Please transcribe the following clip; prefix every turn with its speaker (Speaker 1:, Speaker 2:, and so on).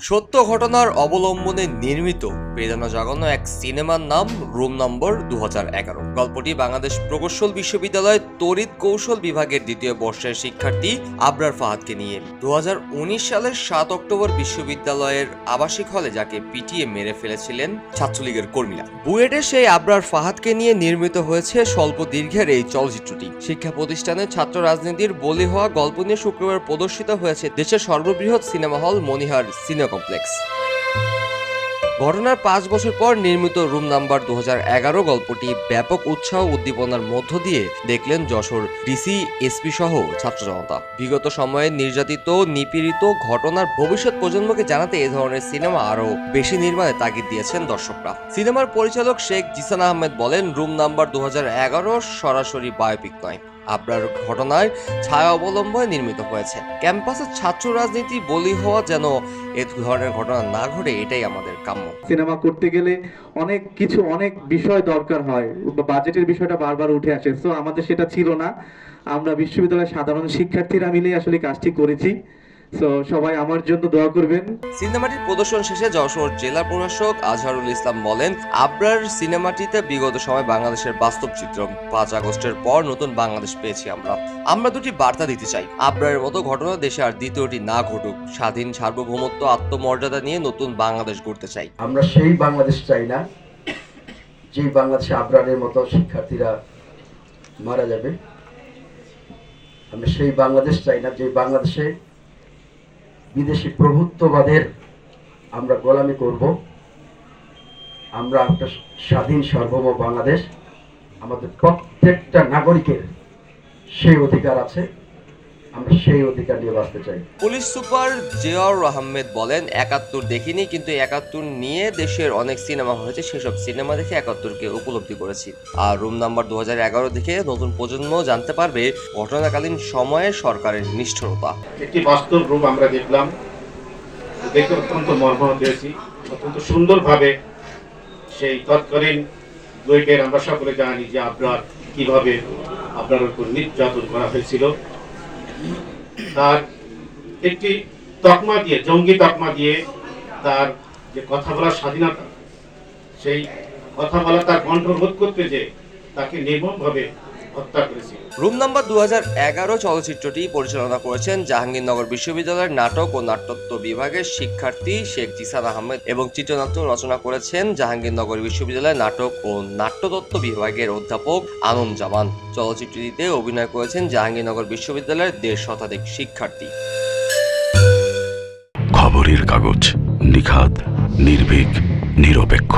Speaker 1: সত্য ঘটনার অবলম্বনে নির্মিত বেদনা জাগানো এক সিনেমার নাম রুম নম্বর দুহাজার এগারো। গল্পটি বাংলাদেশ প্রকৌশল বিশ্ববিদ্যালয় তড়িৎ কৌশল বিভাগের দ্বিতীয় বর্ষের শিক্ষার্থী আবরার ফাহাদকে নিয়ে। দুহাজার উনিশ সালের সাত অক্টোবর বিশ্ববিদ্যালয়ের আবাসিক হলে যাকে পিটিয়ে মেরে ফেলেছিলেন ছাত্রলীগের কর্মীরা। বুয়েটে সেই আবরার ফাহাদকে নিয়ে নির্মিত হয়েছে স্বল্প দীর্ঘের এই চলচ্চিত্রটি। শিক্ষা প্রতিষ্ঠানে ছাত্র রাজনীতির বলি হওয়া গল্প নিয়ে শুক্রবার প্রদর্শিত হয়েছে দেশের সর্ববৃহৎ সিনেমা হল মনিহার সিনেমা কমপ্লেক্স ঘটনার পাঁচ বছর পর নির্মিত রুম নাম্বার দু হাজার এগারো গল্পটি ব্যাপক উৎসাহ উদ্দীপনার মধ্য দিয়ে দেখলেন যশোর ডিসি, এসপি সহ ছাত্র জনতা। বিগত সময়ে নির্যাতিত, নিপীড়িত ঘটনার ভবিষ্যৎ প্রজন্মকে জানাতে এ ধরনের সিনেমা আরও বেশি নির্মাণে তাগিদ দিয়েছেন দর্শকরা। সিনেমার পরিচালক শেখ জিসান আহমেদ বলেন, রুম নাম্বার দু হাজার এগারো সরাসরি বায়োপিক নয়। আপনার ঘটনায় ছায়া অবলম্বনে নির্মিত হয়েছে। ক্যাম্পাসের ছাত্র রাজনীতি বলি হওয়া যেন এ ধরনের ঘটনা না ঘটে, এটাই আমাদের কাম্য।
Speaker 2: সিনেমা করতে গেলে অনেক কিছু, অনেক বিষয় দরকার হয়। বাজেটের বিষয়টা বারবার উঠে আসে। তো আমাদের সেটা ছিল না। আমরা বিশ্ববিদ্যালয়ের সাধারণ শিক্ষার্থীরা মিলে আসলে কাজটি করেছি। সো সবাই আমার জন্য দোয়া করবেন।
Speaker 1: সিনেমাটির প্রদর্শন শেষে যশোর জেলা প্রশাসক আজহারুল ইসলাম বলেন আবরার সিনেমাটিতে বিগত সময় বাংলাদেশের বাস্তব চিত্র। পাঁচ আগস্টের পর নতুন বাংলাদেশ পেয়েছি আমরা। আমরা দুটি বার্তা দিতে চাই। আবরারের মতো ঘটনা দেশে আর দ্বিতীয়টি না ঘটুক। স্বাধীন সার্বভৌমত্ব আত্মমর্যাদা নিয়ে নতুন বাংলাদেশ গড়তে চাই।
Speaker 3: আমরা সেই বাংলাদেশ চাই না যেই বাংলাদেশে আবরারের মতো শিক্ষার্থীরা মারা যাবে। আমরা সেই বাংলাদেশ চাই না যে বাংলাদেশে বিদেশি প্রভুত্ববাদের আমরা গোলামি করব। আমরা একটা স্বাধীন, সার্বভৌম বাংলাদেশ। আমাদের প্রত্যেকটা নাগরিকের সেই অধিকার আছে। আমরা সেই অধিকার নিয়ে বাঁচতে চাই।
Speaker 1: পুলিশ সুপার জিয়াউর আহমেদ বলেন একাত্তর দেখিনি কিন্তু একাত্তর নিয়ে দেশের অনেক সিনেমা হয়েছে। সেসব সিনেমা দেখে একাত্তরকে উপলব্ধি করেছি। আর রুম নাম্বার দু দেখে নতুন প্রজন্ম জানতে পারবে ঘটনাকালীন সময়ে সরকারের নিষ্ঠুরতা।
Speaker 4: একটি বাস্তব রূপ আমরা দেখলাম। দেখে অত্যন্ত মর্মাহত হয়েছি। অত্যন্ত সুন্দরভাবে সেই তৎকালীন আমরা সকলে জানি যে আপনার কীভাবে আপনার উপর নির্যাতন করা হয়েছিল। তার একটি তকমা দিয়ে, জঙ্গি তকমা দিয়ে তার যে কথা বলার স্বাধীনতা, সেই কথা বলা তার কণ্ঠরোধ করতে যে তাকে নির্মমভাবে হত্যা করেছিল।
Speaker 1: রুম নাম্বার দু হাজার এগারো চলচ্চিত্রটি পরিচালনা করেছেন জাহাঙ্গীরনগর বিশ্ববিদ্যালয়ের নাটক ও নাট্যত্ব বিভাগের শিক্ষার্থী শেখ জিসান আহমেদ এবং চিত্রনাট্য রচনা করেছেন জাহাঙ্গীরনগর বিশ্ববিদ্যালয়ের নাটক ও নাট্যতত্ত্ব বিভাগের অধ্যাপক আনন্দ জামান চলচ্চিত্রটিতে অভিনয় করেছেন জাহাঙ্গীরনগর বিশ্ববিদ্যালয়ের দেড় শতাধিক শিক্ষার্থী।
Speaker 5: খবরের কাগজ নিখাত নির্ভীক নিরপেক্ষ।